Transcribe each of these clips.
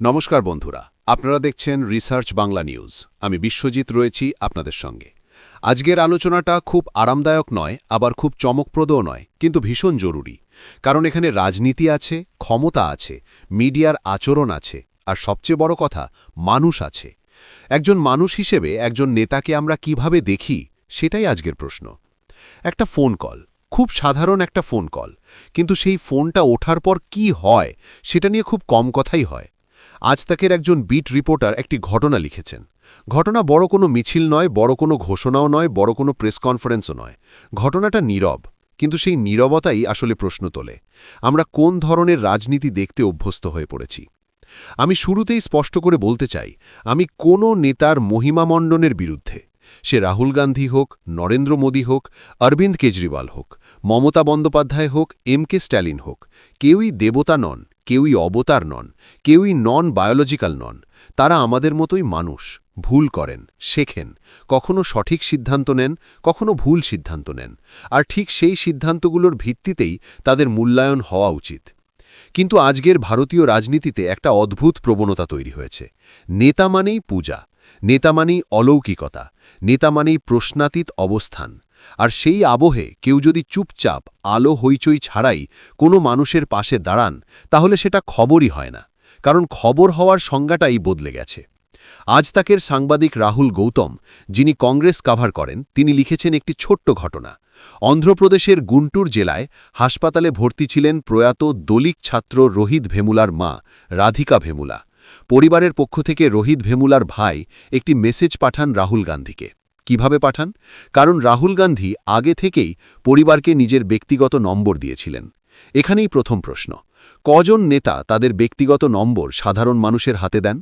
নমস্কার বন্ধুরা, আপনারা দেখছেন রিসার্চ বাংলা নিউজ আমি বিশ্বজিৎ রয়েছি আপনাদের সঙ্গে। আজকের আলোচনাটা খুব আরামদায়ক নয়, আবার খুব চমকপ্রদও নয়, কিন্তু ভীষণ জরুরি। কারণ এখানে রাজনীতি আছে, ক্ষমতা আছে, মিডিয়ার আচরণ আছে, আর সবচেয়ে বড় কথা, মানুষ আছে। একজন মানুষ হিসেবে একজন নেতাকে আমরা কীভাবে দেখি, সেটাই আজকের প্রশ্ন। একটা ফোন কল, খুব সাধারণ একটা ফোন কল, কিন্তু সেই ফোনটা ওঠার পর কি হয়, সেটা নিয়ে খুব কম কথাই হয়। আজ তাকের একজন বিট রিপোর্টার একটি ঘটনা লিখেছেন। ঘটনা বড় কোনো মিছিল নয়, বড় কোনো ঘোষণাও নয়, বড় কোনো প্রেস কনফারেন্সও নয়। ঘটনাটা নীরব, কিন্তু সেই নীরবতাই আসলে প্রশ্ন তোলে। আমরা কোন ধরনের রাজনীতি দেখতে অভ্যস্ত হয়ে পড়েছি? আমি শুরুতেই স্পষ্ট করে বলতে চাই, আমি কোনো নেতার মহিমামণ্ডনের বিরুদ্ধে, সে রাহুল গান্ধী হোক, নরেন্দ্র মোদী হোক, অরবিন্দ কেজরিওয়াল হোক, মমতা বন্দ্যোপাধ্যায় হোক, এম কে স্ট্যালিন হোক, কেউই দেবতা নন। কেউই অবতার নন, কেউই নন বায়োলজিক্যাল নন। তারা আমাদের মতোই মানুষ, ভুল করেন, শেখেন, কখনো সঠিক সিদ্ধান্ত নেন, কখনো ভুল সিদ্ধান্ত নেন। আর ঠিক সেই সিদ্ধান্তগুলোর ভিত্তিতেই তাদের মূল্যায়ন হওয়া উচিত। কিন্তু আজকের ভারতীয় রাজনীতিতে একটা অদ্ভুত প্রবণতা তৈরি হয়েছে। নেতা মানেই পূজা, নেতা মানেই অলৌকিকতা, নেতা মানেই প্রশ্নাতীত অবস্থান। আর সেই আবহে কেউ যদি চুপচাপ আলো হইচই ছাড়াই কোনো মানুষের পাশে দাঁড়ান, তাহলে সেটা খবরই হয় না, কারণ খবর হওয়ার সংজ্ঞাটাই বদলে গেছে। আজ তাকের সাংবাদিক রাহুল গৌতম, যিনি কংগ্রেস কাভার করেন, তিনি লিখেছেন একটি ছোট্ট ঘটনা। অন্ধ্রপ্রদেশের গুন্টুর জেলায় হাসপাতালে ভর্তি ছিলেন প্রয়াত দলিক ছাত্র রোহিত ভেমুলার মা, রাধিকা ভেমুলা। পরিবারের পক্ষ থেকে রোহিত ভেমুলার ভাই একটি মেসেজ পাঠান রাহুল গান্ধীকে। কীভাবে পাঠান? কারণ রাহুল গান্ধী আগে থেকেই পরিবারকে নিজের ব্যক্তিগত নম্বর দিয়েছিলেন। এখানেই প্রথম প্রশ্ন, কজন নেতা তাদের ব্যক্তিগত নম্বর সাধারণ মানুষের হাতে দেন?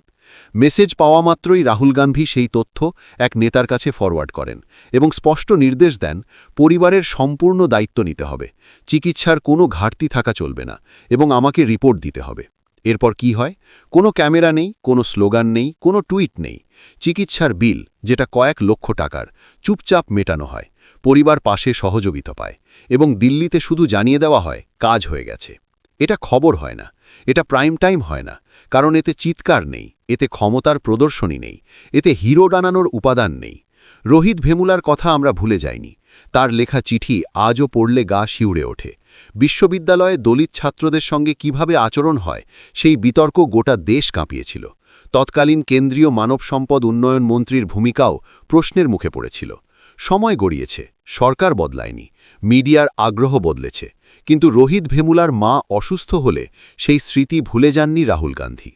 মেসেজ পাওয়া মাত্রই রাহুল গান্ধী সেই তথ্য এক নেতার কাছে ফরওয়ার্ড করেন এবং স্পষ্ট নির্দেশ দেন, পরিবারের সম্পূর্ণ দায়িত্ব নিতে হবে, চিকিৎসার কোনো ঘাটতি থাকা চলবে না এবং আমাকে রিপোর্ট দিতে হবে। এরপর কি হয়? কোনো ক্যামেরা নেই, কোনো স্লোগান নেই, কোনো টুইট নেই। চিকিৎসার বিল, যেটা কয়েক লক্ষ টাকার, চুপচাপ মেটানো হয়। পরিবার পাশে সহযোগিতা পায় এবং দিল্লিতে শুধু জানিয়ে দেওয়া হয়, কাজ হয়ে গেছে। এটা খবর হয় না। এটা প্রাইম টাইম হয় না। কারণ এতে চিৎকার নেই, এতে ক্ষমতার প্রদর্শনী নেই, এতে হিরো ডানানোর উপাদান নেই। রোহিত ভেমুলার কথা আমরা ভুলে যাইনি। তার লেখা চিঠি আজও পড়লে গা শিউড়ে ওঠে। বিশ্ববিদ্যালয়ে দলিত ছাত্রদের সঙ্গে কীভাবে আচরণ হয়, সেই বিতর্ক গোটা দেশ কাঁপিয়েছিল। তৎকালীন কেন্দ্রীয় মানব সম্পদ উন্নয়ন মন্ত্রীর ভূমিকাও প্রশ্নের মুখে পড়েছিল। সময় গড়িয়েছে, সরকার বদলায়নি, মিডিয়ার আগ্রহ বদলেছে, কিন্তু রোহিত ভেমুলার মা অসুস্থ হলে সেই স্মৃতি ভুলে যাননি রাহুল গান্ধী।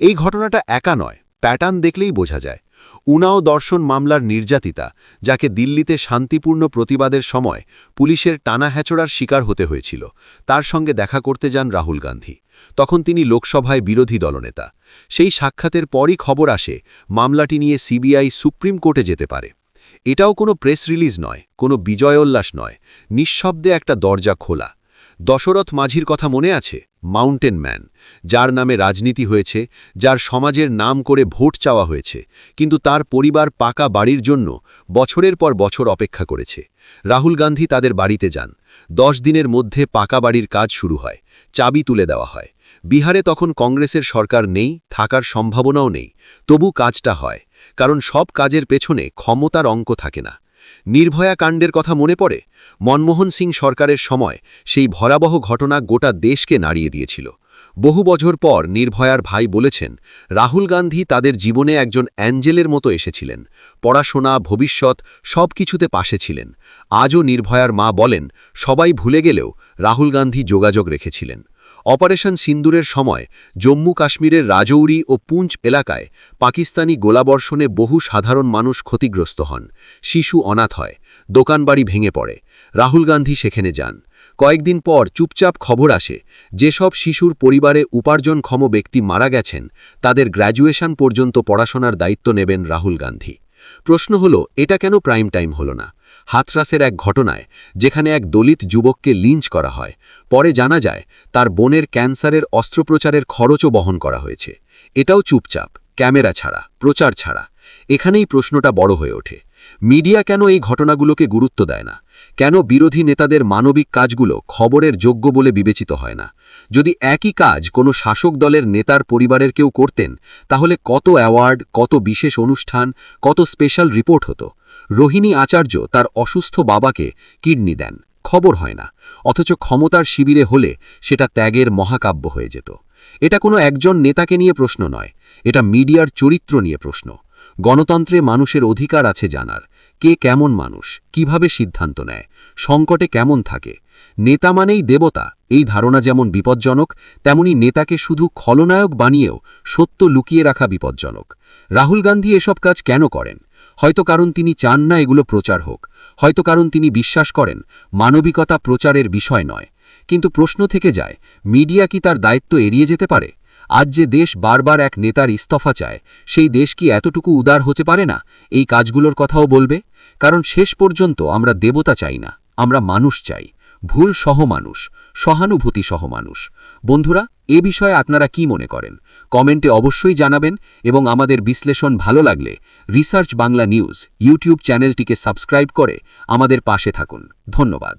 এই ঘটনাটা একা নয়, প্যাটার্ন দেখলেই বোঝা যায়। উনাও দর্শন মামলার নির্যাতিতা, যাকে দিল্লিতে শান্তিপূর্ণ প্রতিবাদের সময় পুলিশের টানা হ্যাচড়ার শিকার হতে হয়েছিল। তার সঙ্গে দেখা করতে যান রাহুল গান্ধী। তখন তিনি লোকসভায় বিরোধী দলনেতা। সেই সাক্ষাতের পরই খবর আসে, মামলাটি নিয়ে সিবিআই সুপ্রিম কোর্টে যেতে পারে। এটাও কোনো প্রেস রিলিজ নয়, কোনো বিজয়োল্লাস নয়। নিঃশব্দে একটা দরজা খোলা। দশরথ মাঝির কথা মনে আছে? মাউন্টেন ম্যান যার নামে রাজনীতি হয়েছে, যার সমাজের নাম করে ভোট চাওয়া হয়েছে, কিন্তু তার পরিবার পাকা বাড়ির জন্য বছরের পর বছর অপেক্ষা করেছে। রাহুল গান্ধী তাদের বাড়িতে যান। দশ দিনের মধ্যে পাকা বাড়ির কাজ শুরু হয়, চাবি তুলে দেওয়া হয়। বিহারে তখন কংগ্রেসের সরকার নেই, থাকার সম্ভাবনাও নেই। তবু কাজটা হয়, কারণ সব কাজের পেছনে ক্ষমতার অঙ্ক থাকে না। নির্ভয়া কাণ্ডের কথা মনে পড়ে, মনমোহন সিং সরকারের সময় সেই ভয়াবহ ঘটনা গোটা দেশকে নাড়িয়ে দিয়েছিল। বহু বছর পর নির্ভয়ার ভাই বলেছেন, রাহুল গান্ধী তাদের জীবনে একজন অ্যাঞ্জেলের মতো এসেছিলেন। পড়াশোনা, ভবিষ্যৎ সব কিছুতে পাশে ছিলেন। আজও নির্ভয়ার মা বলেন, সবাই ভুলে গেলেও রাহুল গান্ধী যোগাযোগ রেখেছিলেন। অপারেশন সিন্দুরের সময় জম্মু কাশ্মীরের রাজৌরি ও পুঞ্চ এলাকায় পাকিস্তানি গোলাবর্ষণে বহু সাধারণ মানুষ ক্ষতিগ্রস্ত হন। শিশু অনাথ হয়। দোকানবাড়ি ভেঙে পড়ে। রাহুল গান্ধী সেখানে যান। কয়েকদিন পর চুপচাপ খবর আসে, যেসব শিশুর পরিবারে উপার্জনক্ষম ব্যক্তি মারা গেছেন, তাদের গ্র্যাজুয়েশন পর্যন্ত পড়াশোনার দায়িত্ব নেবেন রাহুল গান্ধী। প্রশ্ন হল, এটা কেন প্রাইম টাইম হল না? হাতরাসের এক ঘটনায়, যেখানে এক দলিত যুবককে লিঞ্চ করা হয়, পরে জানা যায়, তার বোনের ক্যান্সারের অস্ত্রোপ্রচারের খরচও বহন করা হয়েছে। এটাও চুপচাপ, ক্যামেরা ছাড়া, প্রচার ছাড়া। এখানেই প্রশ্নটা বড় হয়ে ওঠে। মিডিয়া কেন এই ঘটনাগুলোকে গুরুত্ব দেয় না? কেন বিরোধী নেতাদের মানবিক কাজগুলো খবরের যোগ্য বলে বিবেচিত হয় না? যদি একই কাজ কোনো শাসক দলের নেতার পরিবারের কেউ করতেন, তাহলে কত অ্যাওয়ার্ড, কত বিশেষ অনুষ্ঠান, কত স্পেশাল রিপোর্ট হতো? রোহিণী আচার্য তার অসুস্থ বাবাকে কিডনি দেন। খবর হয় না। অথচ ক্ষমতার শিবিরে হলে সেটা ত্যাগের মহাকাব্য হয়ে যেত। এটা কোনো একজন নেতাকে নিয়ে প্রশ্ন নয়। এটা মিডিয়ার চরিত্র নিয়ে প্রশ্ন। গণতন্ত্রে মানুষের অধিকার আছে জানার। কে কেমন মানুষ, কীভাবে সিদ্ধান্ত নেয়, সংকটে কেমন থাকে, নেতা মানেই দেবতা, এই ধারণা যেমন বিপজ্জনক, তেমনি নেতাকে শুধু খলনায়ক বানিয়েও সত্য লুকিয়ে রাখা বিপজ্জনক। রাহুল গান্ধী এসব কাজ কেন করেন? হয়তো কারণ তিনি চান না এগুলো প্রচার হোক, হয়তো কারণ তিনি বিশ্বাস করেন, মানবিকতা প্রচারের বিষয় নয়। কিন্তু প্রশ্ন থেকে যায়, মিডিয়া কি তার দায়িত্ব এড়িয়ে যেতে পারে? আজ যে দেশ বারবার এক নেতার ইস্তফা চায়, সেই দেশ কি এতটুকু উদার হতে পারে না? এই কাজগুলোর কথাও বলবে? কারণ শেষ পর্যন্ত আমরা দেবতা চাই না, আমরা মানুষ চাই। ভুল সহ মানুষ, সহানুভূতি সহ মানুষ। বন্ধুরা, এ বিষয়ে আপনারা কি মনে করেন? কমেন্টে অবশ্যই জানাবেন এবং আমাদের বিশ্লেষণ ভালো লাগলে রিসার্চ বাংলা নিউজ ইউটিউব চ্যানেলটিকে সাবস্ক্রাইব করে আমাদের পাশে থাকুন। ধন্যবাদ।